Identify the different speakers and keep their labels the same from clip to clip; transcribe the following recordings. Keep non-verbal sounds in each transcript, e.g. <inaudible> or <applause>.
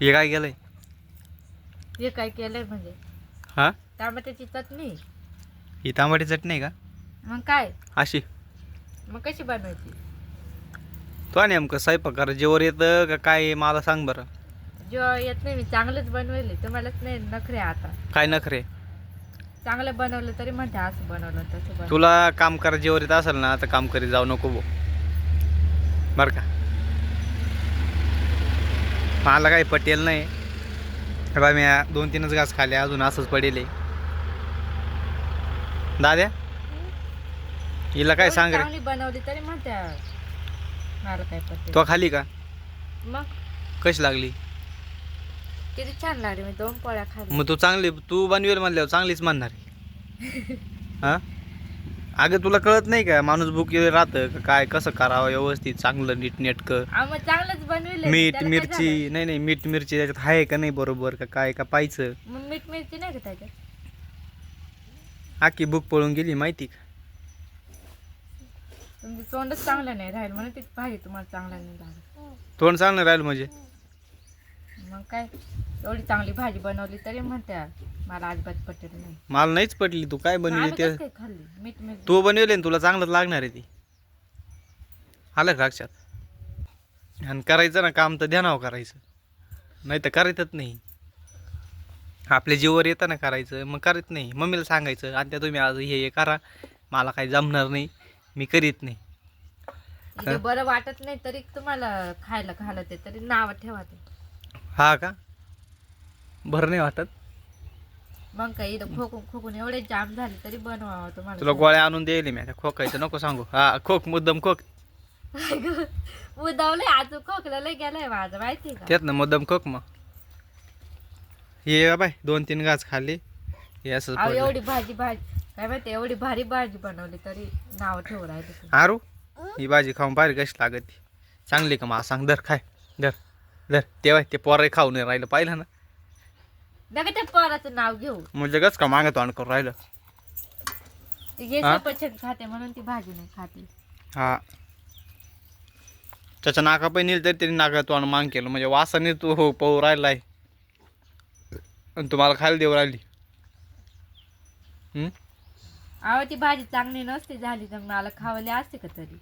Speaker 1: हे काय केलंय?
Speaker 2: हे काय केलंय म्हणजे?
Speaker 1: हा?
Speaker 2: टमाट्याची चटणी.
Speaker 1: ही तांबडी चटणी आहे का?
Speaker 2: मग काय?
Speaker 1: अशी.
Speaker 2: मग कशी बनवायची?
Speaker 1: तो नेमकं स्वयंपाक करा जेवर येतं का काय आहे मला सांग बरं.
Speaker 2: जेव्हा येत नाही मी चांगलंच बनवले तुम्हालाच नाही नखरे आता.
Speaker 1: काय नखरे?
Speaker 2: चांगलं बनवलं तरी म्हणते असं बनवलं तसं बनवलं
Speaker 1: तुला काम करा जेवर येत असेल ना तर काम करीत जाऊ नको बो. बरं का? मला काही पटेल नाही. बा मी दोन तीनच घास खाले अजून असंच पडेल. दाद्या हिला काय सांग रे
Speaker 2: बनवली तरी म्हणते मला काय पटेल.
Speaker 1: तो खाली का?
Speaker 2: मग?
Speaker 1: कशी लागली?
Speaker 2: किती छान लागली मी दोन पोळ्या
Speaker 1: मग तू चांगली तू बनवेल म्हणल्यावर चांगलीच म्हणणार. <laughs> हा? अगं तुला कळत नाही का? माणूस भुकेले राहतं. का काय कसं करावं? व्यवस्थित चांगलं नीट नेटकं.
Speaker 2: चांगलंच बनविले
Speaker 1: मीठ मिरची नाही नाही मीठ मिरची त्याच्यात आहे का नाही बरोबर? का काय का पाहिजे?
Speaker 2: मग मीठ मिरची नाही का त्याच्यात?
Speaker 1: आखी बुक पळून गेली माहिती का?
Speaker 2: तुमचं तोंडच चांगलं नाही राहील म्हणून ती भाजी तुम्हाला चांगला नाही
Speaker 1: तोंड चांगलं राहिलं म्हणजे?
Speaker 2: मग काय? एवढी चांगली भाजी बनवली तरी म्हणते मला अजिबात पटेल नाही.
Speaker 1: मला नाहीच पटली तू काय बनवली
Speaker 2: आम्ही
Speaker 1: ते
Speaker 2: कसं काय खाल्ली? मीठ मिरची.
Speaker 1: तू बनवले तुला चांगलंच लागणार आहे ती. आलं का लक्षात? आणि करायचं ना काम तर ध्यानावर करायचं. नाही तर करायचंच नाही. आपल्या जीवर येतं ना करायचं मग करत नाही. मम्मीला सांगायचं आणि त्या तुम्ही आज हे हे करा. मला काही जमणार नाही. मी करीत नाही.
Speaker 2: इथे बरं वाटत नाही तरी तुम्हाला खायला घालत आहे तरी नाव ठेवा ते.
Speaker 1: हा का? बरं नाही वाटत?
Speaker 2: मग काय इथं खोकून खोकून एवढे जाम झाले तरी बनवावं तुम्हाला.
Speaker 1: तुला गोळ्या आणून देईल मी आता खोकायचं नको सांगू. हा खोक मुद्दम खोक. <laughs>
Speaker 2: उदावलंय आज खोकला लय गेलाय माझं माहिती का?
Speaker 1: त्यात ना मुद्दम खोक मग. हे बाय दोन तीन घास खाल्ले. हे असं
Speaker 2: अहो
Speaker 1: पडलं.
Speaker 2: एवढी भाजी भाजी काय माहिती एवढी भारी भाजी बनवली तरी नाव ठेवू राहिले. तुम्ही.
Speaker 1: आरू ही भाजी खाऊन पाहिजे कशी लागत. ती चांगली का मला सांग दर खाय दर तेव्हा ते पोरं खाऊ नाही राहिलं पाहिलं ना?
Speaker 2: नका त्या पोराचं नाव घेऊ.
Speaker 1: म्हणजे गच का मागत करून राहिलं? हा?
Speaker 2: सफरचंद खाते म्हणून ती भाजी नाही खाते.
Speaker 1: हा. त्याच्या नाका पण नेलं तरी त्यांनी नाका तोंड मांग केलं म्हणजे वासाने तू हो पाहू राहिलाय आणि तुम्हाला खायला देऊ राहिली. हम्म?
Speaker 2: अहो ती भाजी चांगली नसती झाली तर मला खावली असते का तरी?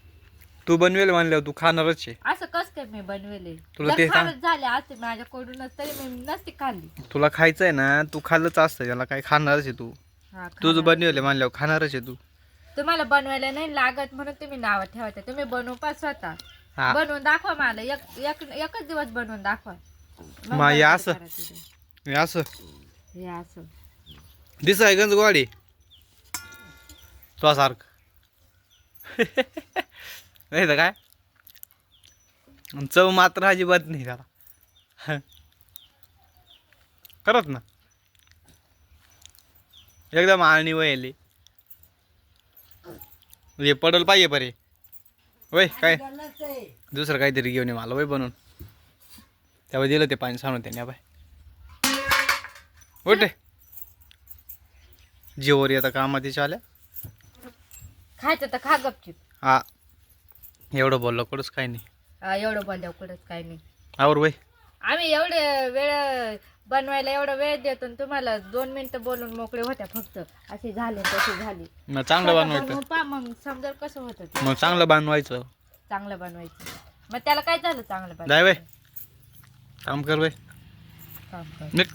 Speaker 1: तू बनवेल म्हणल्यावर तू खाणारच आहे.
Speaker 2: असं कस काय मी बनवेले?
Speaker 1: तुला
Speaker 2: जर
Speaker 1: ते सांग.
Speaker 2: खाणं झाले असते माझ्याकडूनच तरी मी नसती खाल्ली.
Speaker 1: तुला खायचं आहे ना तू खाल्लंच असतं त्याला काय खाणारच आहे तू.
Speaker 2: हा,
Speaker 1: तुझं
Speaker 2: खाणार.
Speaker 1: बनवले म्हणल्यावर खाणारच आहे तू.
Speaker 2: तुम्हाला बनवायला नाही लागत म्हणून तुम्ही नाव ठेवता तुम्ही बनवू पा स्वतः.
Speaker 1: हा.
Speaker 2: बनवून दाखवा मला. एक एक एकच दिवस बनवून दाखवा. मग
Speaker 1: मा, हे असं?
Speaker 2: करा तिथे.
Speaker 1: हे असं.
Speaker 2: हे असं.
Speaker 1: दिस आहे गंज गोवाडी तो सारखं. <laughs> नाही तर काय? चव मात्र अजिबात नाही त्याला. करत ना? एकदम आळणी वयली हे पडल पाहिजे परे. वय काय? दुसरं काहीतरी घेऊन ये मला वय बनवून. तेव्हा दिलं ते पाणी सांगून त्याने बाय. उठे जीवर येतं कामात आल्या.
Speaker 2: खायचं तर खा गपचिप.
Speaker 1: हा. एवढं बोललो कडूच काही नाही.
Speaker 2: हा, एवढं बोलल्यावर कुठंच काही नाही.
Speaker 1: आवर वय.
Speaker 2: आम्ही एवढे वेळ बनवायला एवढा वेळ देतो आणि तुम्हाला दोन मिनिटं बोलून मोकळे होत्या फक्त. अशी झाली तशी झाली.
Speaker 1: मग चांगलं बनवायचं.
Speaker 2: पहा मग समजा कसं होतं ते.
Speaker 1: मग चांगलं बनवायचं.
Speaker 2: चांगलं बनवायचं. मग त्याला काय झालं चांगलं
Speaker 1: जाय वय.
Speaker 2: बनवायचं
Speaker 1: काम कर वय.
Speaker 2: काम कर.
Speaker 1: नीट